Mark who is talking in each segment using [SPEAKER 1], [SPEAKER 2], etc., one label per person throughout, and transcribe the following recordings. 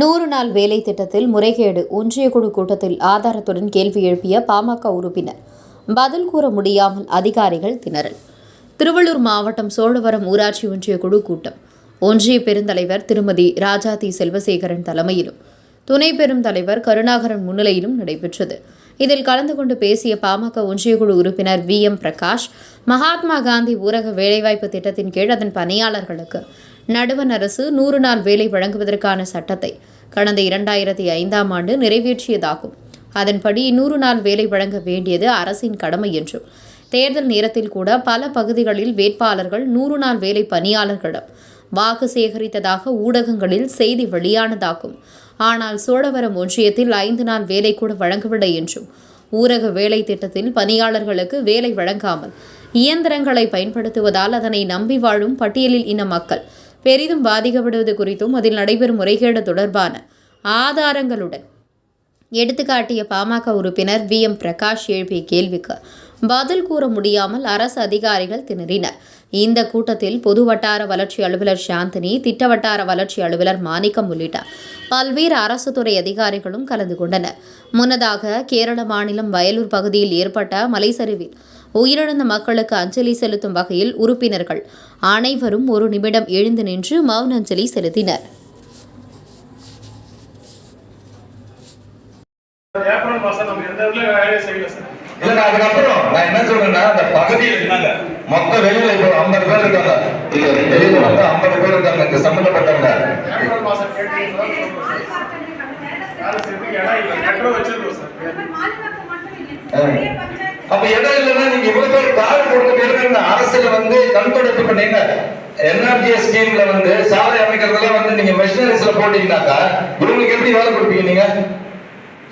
[SPEAKER 1] நூறு நாள் வேலை திட்டத்தில் முறைகேடு ஒன்றிய குழு கூட்டத்தில் ஆதாரத்துடன் கேள்வி எழுப்பிய பாமக உறுப்பினர். பதில் கூற முடியாமல் அதிகாரிகள் திணறல். திருவள்ளூர் மாவட்டம் சோழவரம் ஊராட்சி ஒன்றிய குழு கூட்டம். ஒன்றிய பெருந்தலைவர் திருமதி ராஜாதி செல்வசேகரன் தலைமையிலும் துணை பெரும் தலைவர் கருணாகரன் முன்னிலையிலும் நடைபெற்றது. இதில் கலந்து கொண்டு பேசிய பாமக ஒன்றிய குழு உறுப்பினர் வி எம் பிரகாஷ் மகாத்மா காந்தி ஊரக வேலைவாய்ப்பு திட்டத்தின் கீழ் அதன் பணியாளர்களுக்கு நடுவண் அரசு நூறு நாள் வேலை வழங்குவதற்கான சட்டத்தை கடந்த இரண்டாயிரத்தி ஐந்தாம் ஆண்டு நிறைவேற்றியதாகும். அதன்படி நூறு நாள் வேலை வழங்க வேண்டியது அரசின் கடமை என்றும் தேர்தல் நேரத்தில் கூட பல பகுதிகளில் வேட்பாளர்கள் நூறு நாள் வேலை பணியாளர்களிடம் வாக்கு சேகரித்ததாக ஊடகங்களில் செய்தி வெளியானதாகும். ஆனால் சோழவரம் ஒன்றியத்தில் ஐந்து நாள் வேலை கூட வழங்கவில்லை என்றும் ஊரக வேலை திட்டத்தில் பணியாளர்களுக்கு வேலை வழங்காமல் இயந்திரங்களை பயன்படுத்துவதால் அதனை நம்பி வாழும் பட்டியலில் இன மக்கள் பெரிதும் பாதிக்கப்படுவது குறித்தும் அதில் நடைபெறும் முறைகேடு தொடர்பான ஆதாரங்களுடன் எடுத்துக்காட்டிய பாமக உறுப்பினர் வி. எம். பிரகாஷ் எழுப்பிய கேள்விக்கு பதில் கூற முடியாமல் அரசு அதிகாரிகள் திணறினர். இந்த கூட்டத்தில் பொது வட்டார வளர்ச்சி அலுவலர் சாந்தினி திட்ட வட்டார வளர்ச்சி அலுவலர் மாணிக்கம் உள்ளிட்ட பல்வேறு அரசு துறை அதிகாரிகளும் கலந்து கொண்டனர். முன்னதாக கேரள மாநிலம் வயலூர் பகுதியில் ஏற்பட்ட மலைச்சரிவில் உயிரிழந்த மக்களுக்கு அஞ்சலி செலுத்தும் வகையில் உறுப்பினர்கள் அனைவரும் ஒரு நிமிடம் எழுந்து நின்று மௌன அஞ்சலி செலுத்தினர்.
[SPEAKER 2] ஏப்ரல் மாசம் நம்ம எந்த இதுல வேலையை செய்யல சார்.
[SPEAKER 3] இல்ல அதுக்கப்புறம் நான் என்ன சொல்றேன்னா அந்த பகுதியில் இருந்தாங்க மொத்த வெளியில இப்போ ஐம்பது பேர் இருக்காங்க. இல்ல வெளியில வந்து ஐம்பது பேர் இருக்காங்க. இந்த சம்பந்தப்பட்டவங்க.
[SPEAKER 2] ஏப்ரல் மாசம் கேட்டீங்கன்னா வச்சிருக்கோம் சார்.
[SPEAKER 3] அப்ப இடம் இல்லைன்னா நீங்க இவ்வளவு பேர் கால் கொடுத்துட்டு இருக்கிற அரசுல வந்து கண் பண்ணீங்க என்ஆர்ஜிஎஸ் ஸ்கீம்ல வந்து சாலை அமைக்கிறதெல்லாம் வந்து நீங்க மெஷினரிஸ்ல போட்டீங்கன்னாக்கா இவங்களுக்கு எப்படி வேலை கொடுப்பீங்க நீங்க?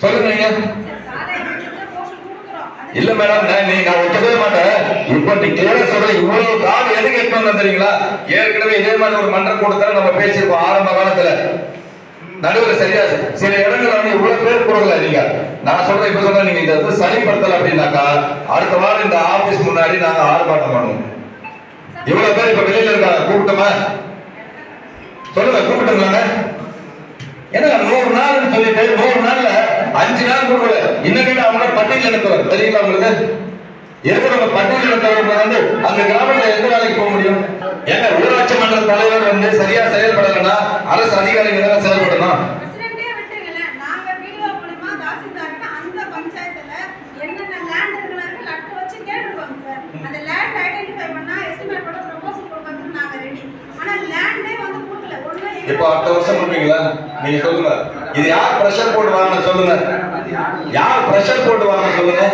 [SPEAKER 3] சொல்லுங்க நீங்க. இல்ல மேடம் நான் நீ நான் ஒத்துக்கவே மாட்டேன். இப்ப நீ கிளியரா சொல்ற இவ்வளவு கால் எதுக்கு எடுத்து வந்தேன் தெரியுங்களா? ஏற்கனவே இதே மாதிரி ஒரு மன்றம் கொடுத்தா நம்ம பேசியிருக்கோம் ஆரம்ப காலத்துல. நடுவில் சரியா சில இடங்கள்ல வந்து இவ்வளவு பேர் குரல் நீங்க நான் சொல்றேன் இப்ப சொல்றேன் நீங்க இதை வந்து சரிப்படுத்தல அப்படின்னாக்கா அடுத்த வாரம் இந்த ஆபீஸ் முன்னாடி நாங்க ஆர்ப்பாட்டம் பண்ணுவோம். இவ்வளவு பேர் இப்ப வெளியில இருக்காங்க கூப்பிட்டோமா? சொல்லுங்க கூப்பிட்டுங்களாங்க? ஏன்னா நூறு நாள்னு சொல்லிட்டு நூறு நாள்ல அஞ்சு நாள் கொடுக்கல. இன்னும் கேட்டா அவங்க பட்டியல் எடுத்தவர் தெரியுங்களா உங்களுக்கு? இருக்கிறவங்க பட்டியல் இனத்தவர் வந்து அந்த கிராமத்துல எந்த வேலைக்கு போக முடியும்? ஏன்னா ஊராட்சி மன்ற தலைவர் வந்து சரியா செயல்படலைன்னா அரசு அதிகாரிகள் செயல்படணும் இப்போ அடுத்த வருஷம் பண்ணுவீங்களா நீங்க சொல்லுங்க. இது யார் பிரஷர் போட்டு வாங்க சொல்லுங்க. யார் பிரஷர் போட்டு வாங்க சொல்லுங்க?